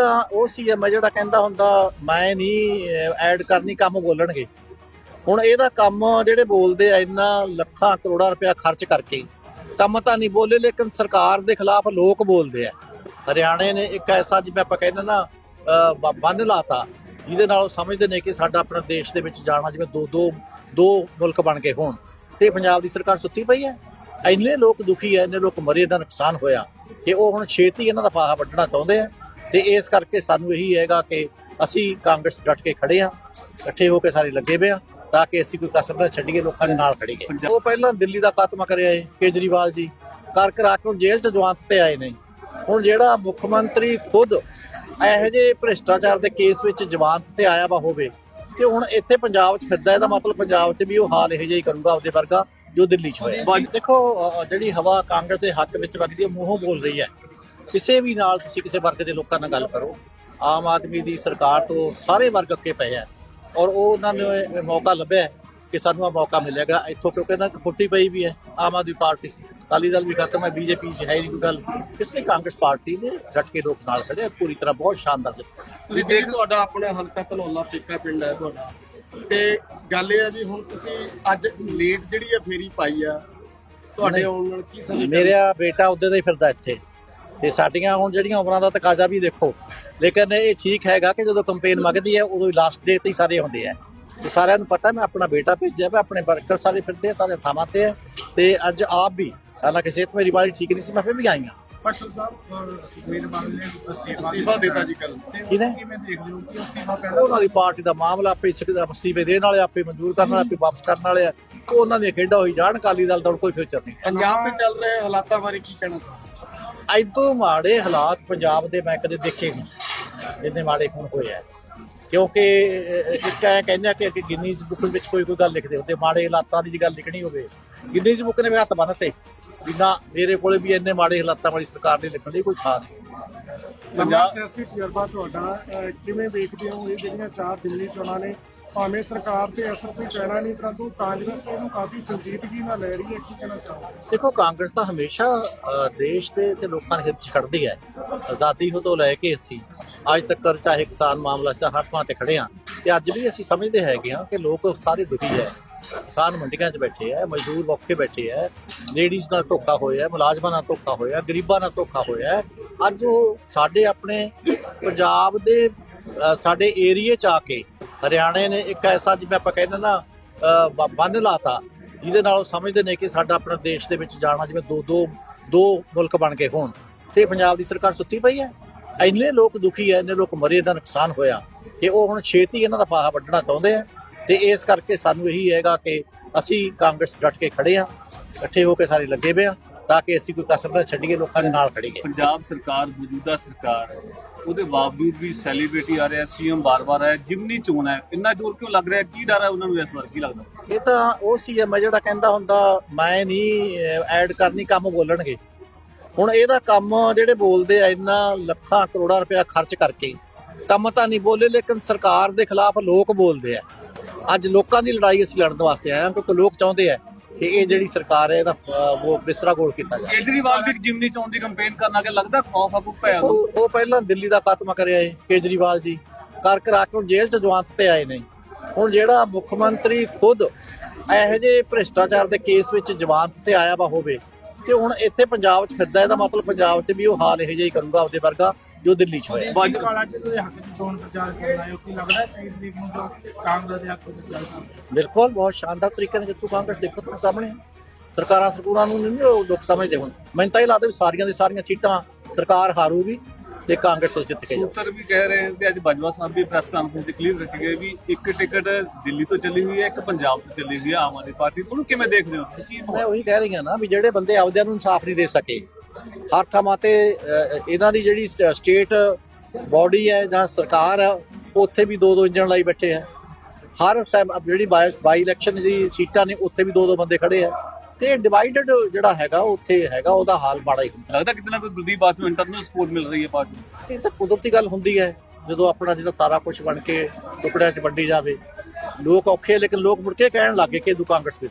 ਤਾਂ ਉਹ ਸੀ ਮੈਂ ਜਿਹੜਾ ਕਹਿੰਦਾ ਹੁੰਦਾ ਮੈਂ ਨਹੀਂ ਐਡ ਕਰਨੀ ਕੰਮ ਬੋਲਣਗੇ। ਹੁਣ ਇਹਦਾ ਕੰਮ ਜਿਹੜੇ ਬੋਲਦੇ ਆ ਇੰਨਾ ਲੱਖਾਂ ਕਰੋੜਾਂ ਰੁਪਇਆ ਖਰਚ ਕਰਕੇ ਕੰਮ ਤਾਂ ਨਹੀਂ ਬੋਲੇ ਲੇਕਿਨ ਸਰਕਾਰ ਦੇ ਖਿਲਾਫ ਲੋਕ ਬੋਲਦੇ ਆ। ਹਰਿਆਣੇ ਨੇ ਇੱਕ ਐਸਾ ਜਿਵੇਂ ਆਪਾਂ ਕਹਿੰਦੇ ਨਾ ਅਹ, ਬ- ਬੰਦ ਲਾਤਾ ਜਿਹਦੇ ਨਾਲ ਉਹ ਸਮਝਦੇ ਨੇ ਕਿ ਸਾਡਾ ਆਪਣਾ ਦੇਸ਼ ਦੇ ਵਿੱਚ ਜਾਣਾ ਜਿਵੇਂ ਦੋ ਦੋ ਦੋ ਮੁਲਕ ਬਣ ਕੇ ਹੋਣ ਤੇ ਪੰਜਾਬ ਦੀ ਸਰਕਾਰ ਸੁੱਤੀ ਪਈ ਹੈ। ਇੰਨੇ ਲੋਕ ਦੁਖੀ ਹੈ ਇੰਨੇ ਲੋਕ ਮਰੇ ਦਾ ਨੁਕਸਾਨ ਹੋਇਆ ਕਿ ਉਹ ਹੁਣ ਛੇਤੀ ਇਹਨਾਂ ਦਾ ਫਾਹਾ ਵੱਢਣਾ ਚਾਹੁੰਦੇ ਆ। ਤੇ ਇਸ ਕਰਕੇ ਸਾਨੂੰ ਇਹੀ ਹੈਗਾ ਕਿ ਅਸੀਂ ਕਾਂਗਰਸ ਡਟ ਕੇ ਖੜੇ ਆ ਇਕੱਠੇ ਹੋ ਕੇ ਸਾਰੇ ਲੱਗੇ ਪਏ ਆ ਤਾਂ ਕਿ ਅਸੀਂ ਕੋਈ ਕਸਰ ਨਾ ਛੱਡੀਏ ਲੋਕਾਂ ਦੇ ਨਾਲ ਖੜੀਏ ਉਹ ਪਹਿਲਾਂ ਦਿੱਲੀ ਦਾ ਖਾਤਮਾ ਕਰਿਆ ਏ ਕੇਜਰੀਵਾਲ ਜੀ। ਕਰ ਕਰਾ ਕੇ ਹੁਣ ਜੇਲ੍ਹ ਚ ਜਵਾਨਤ ਤੇ ਆਏ ਨੇ। ਹੁਣ ਜਿਹੜਾ ਮੁੱਖ ਮੰਤਰੀ ਖੁਦ ਇਹੋ ਜਿਹੇ ਭ੍ਰਿਸ਼ਟਾਚਾਰ ਦੇ ਕੇਸ ਵਿੱਚ ਜਵਾਨਤ ਤੇ ਆਇਆ ਵਾ ਹੋਵੇ ਤੇ ਹੁਣ ਇੱਥੇ ਪੰਜਾਬ 'ਚ ਫਿਰਦਾ ਇਹਦਾ ਮਤਲਬ ਪੰਜਾਬ 'ਚ ਵੀ ਉਹ ਹਾਲ ਇਹੋ ਜਿਹਾ ਹੀ ਕਰੂਗਾ ਆਪਦੇ ਵਰਗਾ ਜੋ ਦਿੱਲੀ 'ਚ ਹੋਇਆ। ਦੇਖੋ ਜਿਹੜੀ ਹਵਾ ਕਾਂਗਰਸ ਦੇ ਹੱਕ ਵਿੱਚ ਵਗਦੀ ਹੈ ਮੂੰਹੋਂ ਬੋਲ ਰਹੀ ਹੈ। ਕਿਸੇ ਵੀ ਨਾਲ ਤੁਸੀਂ ਕਿਸੇ ਵਰਗ ਦੇ ਲੋਕਾਂ ਨਾਲ ਗੱਲ ਕਰੋ ਆਮ ਆਦਮੀ ਦੀ ਸਰਕਾਰ ਤੋਂ ਸਾਰੇ ਵਰਗ ਅੱਕੇ ਪਏ ਆ ਔਰ ਉਹ ਉਹਨਾਂ ਨੂੰ ਮੌਕਾ ਲੱਭਿਆ ਹੈ ਕਿ ਸਾਨੂੰ ਆ ਮੌਕਾ ਮਿਲੇਗਾ ਇੱਥੋਂ ਕਿਉਂਕਿ ਦੀ ਫੁੱਟੀ ਪਈ ਵੀ ਹੈ ਆਮ ਆਦਮੀ ਪਾਰਟੀ। ਅਕਾਲੀ ਦਲ ਵੀ ਖਤਮ ਹੈ ਬੀਜੇਪੀ ਚ ਹੈ ਹੀ ਨਹੀਂ ਕੋਈ ਗੱਲ। ਇਸ ਲਈ ਕਾਂਗਰਸ ਪਾਰਟੀ ਨੇ ਡਟ ਕੇ ਲੋਕ ਨਾਲ ਖੜੇ ਪੂਰੀ ਤਰ੍ਹਾਂ ਬਹੁਤ ਸ਼ਾਨਦਾਰ ਤੁਸੀਂ ਦੇਖ ਤੁਹਾਡਾ ਆਪਣਾ ਹਲਕਾ ਧਨੌਲਾ ਪੇਕਾ ਪਿੰਡ ਹੈ ਤੁਹਾਡਾ। ਤੇ ਗੱਲ ਇਹ ਹੈ ਜੀ ਹੁਣ ਤੁਸੀਂ ਅੱਜ ਲੇਟ ਜਿਹੜੀ ਆ ਫੇਰੀ ਪਾਈ ਆ ਤੁਹਾਡੇ। ਆਉਣ ਨਾਲ ਕੀ ਸਮਝ ਮੇਰਾ ਬੇਟਾ ਉਹਦੇ ਦਾ ਹੀ ਫਿਰਦਾ ਇੱਥੇ। ਤੇ ਸਾਡੀਆਂ ਹੁਣ ਜਿਹੜੀਆਂ ਉਮਰਾਂ ਦਾ ਤਕਾਜ਼ਾ ਵੀ ਦੇਖੋ ਲੇਕਿਨ ਇਹ ਠੀਕ ਹੈਗਾ ਕਿ ਜਦੋਂ ਕੰਪੇਨ ਮੰਗਦੀ ਹੈ ਉਦੋਂ ਲਾਸਟ ਡੇ ਤੇ ਹੀ ਸਾਰੇ ਹੁੰਦੇ ਆ। ਤੇ ਸਾਰਿਆਂ ਨੂੰ ਪਤਾ ਮੈਂ ਆਪਣਾ ਬੇਟਾ ਭੇਜਿਆ ਮੈਂ ਆਪਣੇ ਵਰਕਰ ਸਾਰੇ ਫਿਰਦੇ ਸਾਰੇ ਥਾਵਾਂ ਤੇ ਤੇ ਅੱਜ ਆਪ ਵੀ ਹਾਲਾਂਕਿ ਸਿਹਤ ਮੇਰੀ ਬਾਰੀ ਠੀਕ ਨਹੀਂ ਸੀ ਮੈਂ ਫਿਰ ਵੀ ਆਈ ਹਾਂ। ਪਟਲ ਸਾਹਿਬ ਸੁਖਵੀਰ ਬਾਦਲ ਨੇ ਅਸਤੀਫਾ ਦਿੱਤਾ ਜੀ ਕੱਲ ਕਿਹਨੇ? ਕਿਵੇਂ ਦੇਖਦੇ ਹੋ ਕਿ ਅਸਤੀਫਾ ਪਹਿਲਾਂ ਉਹਨਾਂ ਦੀ ਪਾਰਟੀ ਦਾ ਮਾਮਲਾ ਆਪੇ ਸਿੱਖਦਾ ਅਸਤੀਫੇ ਦੇਣ ਵਾਲੇ ਆਪੇ ਮਨਜ਼ੂਰ ਕਰਨ ਵਾਲੇ ਆਪੇ ਵਾਪਸ ਕਰਨ ਵਾਲੇ ਆ। ਉਹ ਉਹਨਾਂ ਦੀਆਂ ਖੇਡਾਂ ਹੋਈ ਜਾਣ ਅਕਾਲੀ ਦਲ ਦਾ ਹੁਣ ਕੋਈ ਫਿਊਚਰ ਨਹੀਂ। ਪੰਜਾਬ ਵਿੱਚ ਚੱਲ ਰਹੇ ਹਾਲਾਤਾਂ ਬਾਰੇ ਕੀ ਕਹਿਣਾ ਤੋਂ ਮਾੜੇ ਹਾਲਾਤ ਪੰਜਾਬ ਦੇ ਮੈਂ ਕਦੇ ਦੇਖੇ ਨਹੀਂ। ਜਿੰਨੇ ਮਾੜੇ ਹੁਣ ਹੋਏ ਆ। ਕਿਉਂਕਿ ਇੱਕ ਐ ਕਹਿੰਦੇ ਆ ਕਿ ਗਿਨੀਜ਼ ਬੁੱਕ ਵਿੱਚ ਕੋਈ ਕੋਈ ਗੱਲ ਲਿਖਦੇ ਹੁੰਦੇ ਮਾੜੇ ਹਾਲਾਤਾਂ ਦੀ ਗੱਲ ਲਿਖਣੀ ਹੋਵੇ। ਗਿਨੀਜ਼ ਬੁੱਕ ਨੇ ਵੀ ਹੱਥ ਬੰਨ੍ਹਤੇ ਵੀ ਨਾ ਮੇਰੇ ਕੋਲੇ ਵੀ ਇੰਨੇ ਮਾੜੇ ਹਾਲਾਤਾਂ ਵਾਲੀ ਸਰਕਾਰ ਨੇ ਲਿਖਣ ਦੀ ਕੋਈ ਥਾਂ ਨਹੀਂ। ਲੰਮਾ ਸਿਆਸੀ ਤਜਰਬਾ ਤੁਹਾਡਾ ਕਿਵੇਂ ਵੇਖਦੇ ਹੋ ਇਹ ਜਿਹੜੀਆਂ ਚਾਰ ਦਿੱਲੀ ਚੋਣਾਂ ਨੇ? ਭਾਵੇਂ ਸਰਕਾਰ ਤੇ ਅਸਰ ਕੋਈ ਪੈਣਾ ਨਹੀਂ, ਪਰੰਤੂ ਕਾਂਗਰਸ ਇਹਨੂੰ ਕਾਫੀ ਸੰਜੀਦਗੀ ਨਾਲ ਲੈ ਰਹੀ ਹੈ, ਕੀ ਕਹਿਣਾ ਚਾਹੋਗੇ? ਦੇਖੋ, ਕਾਂਗਰਸ ਤਾਂ ਹਮੇਸ਼ਾ ਦੇਸ਼ ਦੇ ਤੇ ਲੋਕਾਂ ਦੇ ਹਿੱਤ 'ਚ ਖੜਦੀ ਹੈ। ਆਜ਼ਾਦੀ ਹੋ ਤੋਂ ਲੈ ਕੇ ਅਸੀਂ ਅੱਜ ਤੱਕ ਚਾਹੇ ਕਿਸਾਨ ਮਾਮਲਾ ਸੀ ਹਰ ਥਾਂ ਤੇ ਖੜੇ ਆ ਤੇ ਅੱਜ ਵੀ ਅਸੀਂ ਸਮਝਦੇ ਹੈਗੇ ਆ ਕਿ ਲੋਕ ਸਾਰੇ ਦੁਖੀ ਹੈ। ਕਿਸਾਨ ਮੰਡੀਆਂ 'ਚ ਬੈਠੇ ਆ ਮਜ਼ਦੂਰ ਔਖੇ ਬੈਠੇ ਆ ਲੇਡੀਜ਼ ਨਾਲ ਧੋਖਾ ਹੋਇਆ, ਮੁਲਾਜ਼ਮਾਂ ਨਾਲ ਧੋਖਾ ਹੋਇਆ, ਗਰੀਬਾਂ ਨਾਲ ਧੋਖਾ ਹੋਇਆ ਅੱਜ ਉਹ ਸਾਡੇ ਆਪਣੇ ਪੰਜਾਬ ਦੇ ਸਾਡੇ ਏਰੀਏ 'ਚ ਆ ਕੇ ਹਰਿਆਣੇ ਨੇ ਇੱਕ ਐਸਾ ਜਿਵੇਂ ਆਪਾਂ ਕਹਿੰਦੇ ਨਾ ਅ, ਬ- ਬੰਦ ਲਾਤਾ ਜਿਹਦੇ ਨਾਲ ਉਹ ਸਮਝਦੇ ਨੇ ਕਿ ਸਾਡਾ ਆਪਣਾ ਦੇਸ਼ ਦੇ ਵਿੱਚ ਜਾਣਾ ਜਿਵੇਂ ਦੋ ਦੋ ਦੋ ਮੁਲਕ ਬਣ ਕੇ ਹੋਣ। ਤੇ ਪੰਜਾਬ ਦੀ ਸਰਕਾਰ ਸੁੱਤੀ ਪਈ ਹੈ। ਇੰਨੇ ਲੋਕ ਦੁਖੀ ਹੈ ਇੰਨੇ ਲੋਕ ਮਰੇ ਦਾ ਨੁਕਸਾਨ ਹੋਇਆ। ਕਿ ਉਹ ਹੁਣ ਛੇਤੀ ਇਹਨਾਂ ਦਾ ਫਾਹਾ ਵੱਢਣਾ ਚਾਹੁੰਦੇ ਆ। ਤੇ ਇਸ ਕਰਕੇ ਸਾਨੂੰ ਇਹੀ ਹੈਗਾ ਕਿ ਅਸੀਂ ਕਾਂਗਰਸ ਡਟ ਕੇ ਖੜੇ ਆ ਇਕੱਠੇ ਹੋ ਕੇ ਸਾਰੇ ਲੱਗੇ ਪਏ ਆ ਤਾਂ ਕਿ ਅਸੀਂ ਕੋਈ ਕਸਰ ਨਾ ਛੱਡੀਏ ਲੋਕਾਂ ਦੇ ਨਾਲ ਖੜੀਏ ਪੰਜਾਬ ਸਰਕਾਰ ਮੌਜੂਦਾ ਸਰਕਾਰ ਉਹਦੇ ਬਾਵਜੂਦ ਵੀ ਸੈਲੀਬ੍ਰਿਟੀ ਆ ਰਿਹਾ ਸੀਐਮ ਬਾਰ-ਬਾਰ ਆਇਆ ਜਿਮਨੀ ਚੋਣ ਹੈ ਇੰਨਾ ਜ਼ੋਰ ਕਿਉਂ ਲੱਗ ਰਿਹਾ? ਕੀ ਡਰ ਹੈ ਉਹਨਾਂ ਨੂੰ ਇਸ ਵਾਰ? ਕੀ ਲੱਗਦਾ? ਇਹ ਤਾਂ ਉਹ ਸੀ ਮੈਂ ਜਿਹੜਾ ਕਹਿੰਦਾ ਹੁੰਦਾ ਮੈਂ ਨਹੀਂ ਐਡ ਕਰਨੀ ਕੰਮ ਬੋਲਣਗੇ। ਹੁਣ ਇਹਦਾ ਕੰਮ ਜਿਹੜੇ ਬੋਲਦੇ ਆ ਇੰਨਾ ਲੱਖਾਂ ਕਰੋੜਾਂ ਰੁਪਇਆ ਖਰਚ ਕਰਕੇ ਕੰਮ ਤਾਂ ਨਹੀਂ ਬੋਲੇ ਲੇਕਿਨ ਸਰਕਾਰ ਦੇ ਖਿਲਾਫ ਲੋਕ ਬੋਲਦੇ ਆ। ਅੱਜ ਲੋਕਾਂ ਦੀ ਲੜਾਈ ਅਸੀਂ ਲੜਨ ਵਾਸਤੇ ਆਏ ਹਾਂ ਕਿਉਂਕਿ ਲੋਕ ਚਾਹੁੰਦੇ ਆ। ਕਿ ਇਹ ਜਿਹੜੀ ਸਰਕਾਰ ਹੈ ਇਹਦਾ ਅਹ, ਉਹ ਬਿਸਤਰਾ ਗੋਲ ਕੀਤਾ ਜਾਵੇ ਕੇਜਰੀਵਾਲ ਵੀ ਜਿਮਨੀ ਚੋਣ ਦੀ ਕੰਪੇਨ ਕਰਨ ਆ ਕੇ ਲੱਗਦਾ ਖੌਫ ਆ ਕੋਈ ਭੈ ਆ ਉਹ ਉਹ ਪਹਿਲਾਂ ਦਿੱਲੀ ਦਾ ਖਾਤਮਾ ਕਰਿਆ ਏ ਕੇਜਰੀਵਾਲ ਜੀ। ਕਰ ਕਰਾ ਕੇ ਹੁਣ ਜੇਲ੍ਹ ਚ ਜਵਾਨਤ ਤੇ ਆਏ ਨੇ। ਹੁਣ ਜਿਹੜਾ ਮੁੱਖ ਮੰਤਰੀ ਖੁਦ ਇਹੋ ਜਿਹੇ ਭ੍ਰਿਸ਼ਟਾਚਾਰ ਦੇ ਕੇਸ ਵਿੱਚ ਜਵਾਨਤ ਤੇ ਆਇਆ ਵਾ ਹੋਵੇ ਤੇ ਹੁਣ ਇੱਥੇ ਪੰਜਾਬ 'ਚ ਫਿਰਦਾ ਇਹਦਾ ਮਤਲਬ ਪੰਜਾਬ 'ਚ ਵੀ ਉਹ ਹਾਲ ਇਹੋ ਜਿਹਾ ਹੀ ਕਰੂਗਾ ਆਪਦੇ ਵਰਗਾ। ਜੋ ਦਿੱਲੀ 'ਚ ਹੋਇਆ। ਵੱਜ- ਕਾਲਾ ਜੀ ਦੇ ਹੱਕ 'ਚ ਚੋਣ ਪ੍ਰਚਾਰ ਕਰਨ ਆਏ ਹੋ ਕੀ ਲੱਗਦਾ ਹੈ 23 ਤਰੀਕ ਨੂੰ ਜੋ ਕਾਂਗਰਸ ਦੇ ਹੱਕ ਵਿੱਚ ਚੱਲਦਾ ਬਿਲਕੁਲ ਬਹੁਤ ਸ਼ਾਨਦਾਰ ਤਰੀਕੇ ਨਾਲ ਜਿੱਤੂ ਕਾਂਗਰਸ ਦੇਖੋ ਤੁਹਾਡੇ ਸਾਹਮਣੇ। ਸਰਕਾਰਾਂ ਸਰਕੂਰਾਂ ਨੂੰ ਨਹੀਂ ਉਹ ਲੋਕ ਸਮਝਦੇ ਹੁਣ। ਮੈਨੂੰ ਤਾਂ ਇਹ ਲੱਗਦਾ ਵੀ ਸਾਰੀਆਂ ਦੀ ਸਾਰੀਆਂ ਸੀਟਾਂ ਸਰਕਾਰ ਹਾਰੂਗੀ ਤੇ ਕਾਂਗਰਸ ਉਹ ਜਿੱਤ ਕੇ ਜਾਊ ਸੂਤਰ ਵੀ ਕਹਿ ਰਹੇ ਤੇ ਅੱਜ ਬਾਜਵਾ ਸਾਹਿਬ ਵੀ ਪ੍ਰੈਸ ਕਾਨਫਰੰਸ 'ਚ ਕਲੀਅਰ ਰੱਖੇ ਗਏ ਵੀ ਇੱਕ ਟਿਕਟ ਦਿੱਲੀ ਤੋਂ ਚੱਲੀ ਹੋਈ ਹੈ ਇੱਕ ਪੰਜਾਬ ਤੋਂ ਚੱਲੀ ਹੋਈ ਹੈ ਆਮ ਆਦਮੀ ਪਾਰਟੀ। ਤੋਂ। ਉਹਨੂੰ ਕਿਵੇਂ ਦੇਖਦੇ ਹੋ ਮੈਂ ਉਹੀ ਕਹਿ ਰਹੀ ਹਾਂ ਨਾ ਵੀ ਜਿਹੜੇ ਬੰਦੇ ਆਪਦਿਆਂ ਨੂੰ ਇਨਸਾਫ ਨਹੀਂ ਦੇ ਸਕੇ ਹਰ ਥਾਂ ਤੇ ਇਹਨਾਂ ਦੀ ਜਿਹੜੀ ਸਟੇਟ ਬਾਡੀ ਹੈ ਜਾਂ ਸਰਕਾਰ ਹੈ ਉੱਥੇ ਵੀ ਦੋ ਦੋ ਇੰਜਣ ਲਾਈ ਬੈਠੇ ਆ ਹਰ ਜਿਹੜੀ ਬਾਈ ਇਲੈਕਸ਼ਨ ਦੀ ਸੀਟਾਂ ਨੇ ਉੱਥੇ ਵੀ ਦੋ ਦੋ ਬੰਦੇ ਖੜੇ ਆ ਤੇ ਡਿਵਾਈਡਡ ਜਿਹੜਾ ਹੈਗਾ ਉੱਥੇ ਹੈਗਾ ਉਹਦਾ ਹਾਲ ਮਾੜਾ ਹੀ ਲੱਗਦਾ ਕਿਤੇ ਨਾ ਕੋਈ ਗੁਰਦੀਪ ਬਾਤ ਨੂੰ ਇੰਟਰਨਲ ਸਪੋਰਟ ਮਿਲ ਰਹੀ ਹੈ ਪਾਰਟੀ ਨੂੰ। ਇਹ ਤਾਂ ਕੁਦਰਤੀ ਗੱਲ ਹੁੰਦੀ ਹੈ ਜਦੋਂ ਆਪਣਾ ਜਿਹੜਾ ਸਾਰਾ ਕੁਝ ਬਣ ਕੇ ਟੁਕੜਿਆਂ 'ਚ ਵੰਡੀ ਜਾਵੇ। ਲੋਕ ਔਖੇ ਲੇਕਿਨ ਲੋਕ ਮੁੜ ਕੇ ਕਹਿਣ ਲੱਗੇ ਕਿ ਦੂ ਕਾਂਗਰਸ ਵਿੱਚ